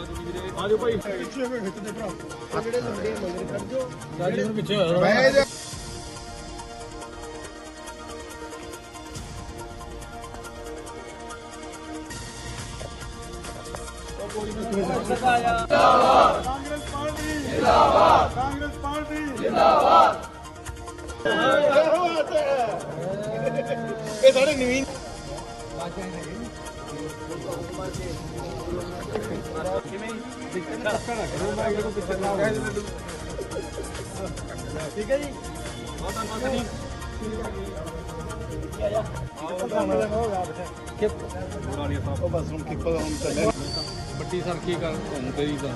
ਆਜੋ ਭਾਈ। ਪਿੱਛੇ ਹੋਏ ਖਿੱਚਦੇ ਭਰਾ ਜਿਹੜੇ ਲੰਡੇ ਮੰਦਰ ਕੱਢ ਜੋ ਰਾਜੀ ਨੂੰ ਪਿੱਛੇ ਹੋਇਆ ਮੈਂ ਜੇ ਕਾਂਗਰਸ ਪਾਰਟੀ ਜਿੰਦਾਬਾਦ। ਕਾਂਗਰਸ ਪਾਰਟੀ ਜਿੰਦਾਬਾਦ ਇਹ ਸਾਡੇ ਨਵੀਨ ਠੀਕ ਹੈ ਜੀ ਬਹੁਤ ਧੰਨਵਾਦ ਜੀ ਬੁਰਾਲੀਆ ਸਾਹਿਬ ਉਹ ਬਸ ਹੁਣ ਕਿੱਪਾ ਹੁਣ ਚੱਲੇ ਵੱਡੀ ਸਰਕੀ ਕਰ ਘੁੰਮ ਗਈ ਤਾਂ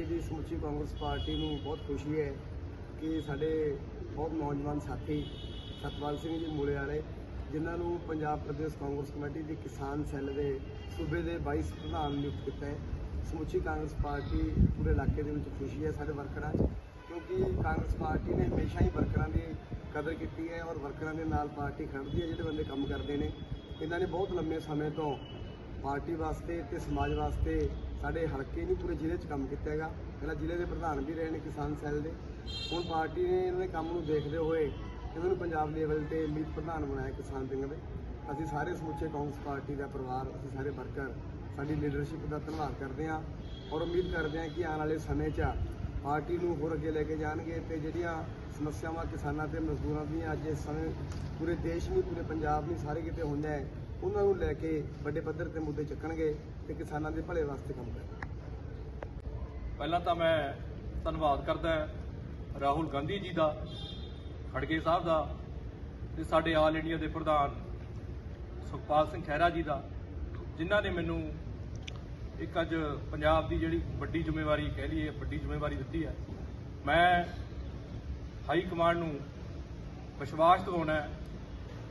ਦੀ ਸਮੁੱਚੀ ਕਾਂਗਰਸ ਪਾਰਟੀ ਨੂੰ ਬਹੁਤ ਖੁਸ਼ੀ ਹੈ ਕਿ ਸਾਡੇ ਬਹੁਤ ਨੌਜਵਾਨ ਸਾਥੀ ਸਤਪਾਲ ਸਿੰਘ ਜੀ ਮੂਲੇ ਵਾਲੇ ਜਿਨ੍ਹਾਂ ਨੂੰ ਪੰਜਾਬ ਪ੍ਰਦੇਸ਼ ਕਾਂਗਰਸ ਕਮੇਟੀ ਦੀ ਕਿਸਾਨ ਸੈੱਲ ਦੇ ਸੂਬੇ ਦੇ 22 ਪ੍ਰਧਾਨ ਨਿਯੁਕਤ ਕੀਤਾ ਹੈ। ਸਮੁੱਚੀ ਕਾਂਗਰਸ ਪਾਰਟੀ ਪੂਰੇ ਇਲਾਕੇ ਦੇ ਵਿੱਚ ਖੁਸ਼ੀ ਹੈ ਸਾਡੇ ਵਰਕਰਾਂ 'ਚ, ਕਿਉਂਕਿ ਕਾਂਗਰਸ ਪਾਰਟੀ ਨੇ ਹਮੇਸ਼ਾ ਹੀ ਵਰਕਰਾਂ ਦੀ ਕਦਰ ਕੀਤੀ ਹੈ ਔਰ ਵਰਕਰਾਂ ਦੇ ਨਾਲ ਪਾਰਟੀ ਖੜਦੀ ਹੈ, ਜਿਹੜੇ ਬੰਦੇ ਕੰਮ ਕਰਦੇ ਨੇ। ਇਹਨਾਂ ਨੇ ਬਹੁਤ ਲੰਮੇ ਸਮੇਂ ਤੋਂ ਪਾਰਟੀ ਵਾਸਤੇ ਤੇ ਸਮਾਜ ਵਾਸਤੇ ਸਾਡੇ ਹਲਕੇ ਨਹੀਂ ਪੂਰੇ ਜ਼ਿਲ੍ਹੇ 'ਚ ਕੰਮ ਕੀਤਾ ਹੈਗਾ। ਪਹਿਲਾਂ ਜ਼ਿਲ੍ਹੇ ਦੇ ਪ੍ਰਧਾਨ ਵੀ ਰਹੇ ਨੇ ਕਿਸਾਨ ਸੈੱਲ ਦੇ। ਹੁਣ ਪਾਰਟੀ ਨੇ ਇਹਨਾਂ ਦੇ ਕੰਮ ਨੂੰ ਦੇਖਦੇ ਹੋਏ ਇਹਨਾਂ ਨੂੰ ਪੰਜਾਬ ਲੈਵਲ ਤੇ ਮੀਤ ਪ੍ਰਧਾਨ ਬਣਾਇਆ ਕਿਸਾਨ ਵਿੰਗ ਦੇ ਅਸੀਂ ਸਾਰੇ ਸਮੁੱਚੇ ਕਾਂਗਰਸ ਪਾਰਟੀ ਦਾ ਪਰਿਵਾਰ, ਅਸੀਂ ਸਾਰੇ ਵਰਕਰ, ਸਾਡੀ ਲੀਡਰਸ਼ਿਪ ਦਾ ਧੰਨਵਾਦ ਕਰਦੇ ਹਾਂ ਔਰ ਉਮੀਦ ਕਰਦੇ ਹਾਂ ਕਿ ਆਉਣ ਵਾਲੇ ਸਮੇਂ 'ਚ ਪਾਰਟੀ ਨੂੰ ਹੋਰ ਅੱਗੇ ਲੈ ਕੇ ਜਾਣਗੇ ਤੇ ਜਿਹੜੀਆਂ ਸਮੱਸਿਆਵਾਂ ਕਿਸਾਨਾਂ ਤੇ ਮਜ਼ਦੂਰਾਂ ਦੀਆਂ ਅੱਜ ਇਸ ਸਮੇਂ ਪੂਰੇ ਦੇਸ਼ ਨਹੀਂ ਪੂਰੇ ਪੰਜਾਬ ਨਹੀਂ ਸਾਰੇ ਕਿਤੇ ਹੁੰਦਾ ਹੈ ਉਹਨਾਂ ਨੂੰ ਲੈ ਕੇ ਵੱਡੇ ਪੱਧਰ ਤੇ ਮੁੱਦੇ ਚੱਕਣਗੇ ਤੇ ਕਿਸਾਨਾਂ ਦੇ ਭਲੇ ਵਾਸਤੇ ਕੰਮ ਕਰਨਗੇ। ਪਹਿਲਾਂ ਤਾਂ ਮੈਂ ਧੰਨਵਾਦ ਕਰਦਾ ਰਾਹੁਲ ਗਾਂਧੀ ਜੀ ਦਾ ਖੜਗੇ ਸਾਹਿਬ ਦਾ ਤੇ ਸਾਡੇ ਆਲ ਇੰਡੀਆ ਦੇ ਪ੍ਰਧਾਨ ਸੁਖਪਾਲ ਸਿੰਘ ਖਹਿਰਾ ਜੀ ਦਾ, ਜਿਨ੍ਹਾਂ ਨੇ ਮੈਨੂੰ ਇੱਕ ਅੱਜ ਪੰਜਾਬ ਦੀ ਜਿਹੜੀ ਵੱਡੀ ਜ਼ਿੰਮੇਵਾਰੀ ਕਹਿ ਲਈਏ, ਵੱਡੀ ਜ਼ਿੰਮੇਵਾਰੀ ਦਿੱਤੀ ਹੈ। ਮੈਂ ਹਾਈ ਕਮਾਂਡ ਨੂੰ ਵਿਸ਼ਵਾਸ ਦਿਵਾਉਣਾ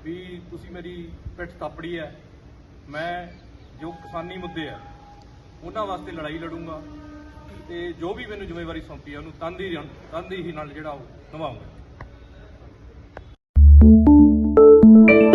ਵੀ ਤੁਸੀਂ ਮੇਰੀ ਪਿੱਠ ਥਾਪੜੀ ਹੈ। ਮੈਂ ਜੋ ਕਿਸਾਨੀ ਮੁੱਦੇ ਆ ਉਹਨਾਂ ਵਾਸਤੇ ਲੜਾਈ ਲੜੂੰਗਾ ਤੇ ਜੋ ਵੀ ਮੈਨੂੰ ਜ਼ਿੰਮੇਵਾਰੀ ਸੌਂਪੀ ਹੈ, ਉਹਨੂੰ ਤਨਦੇਹੀ ਤਨਦੇਹੀ ਨਾਲ ਜਿਹੜਾ ਉਹ ਨਿਭਾਉਂਗਾ। Thank you.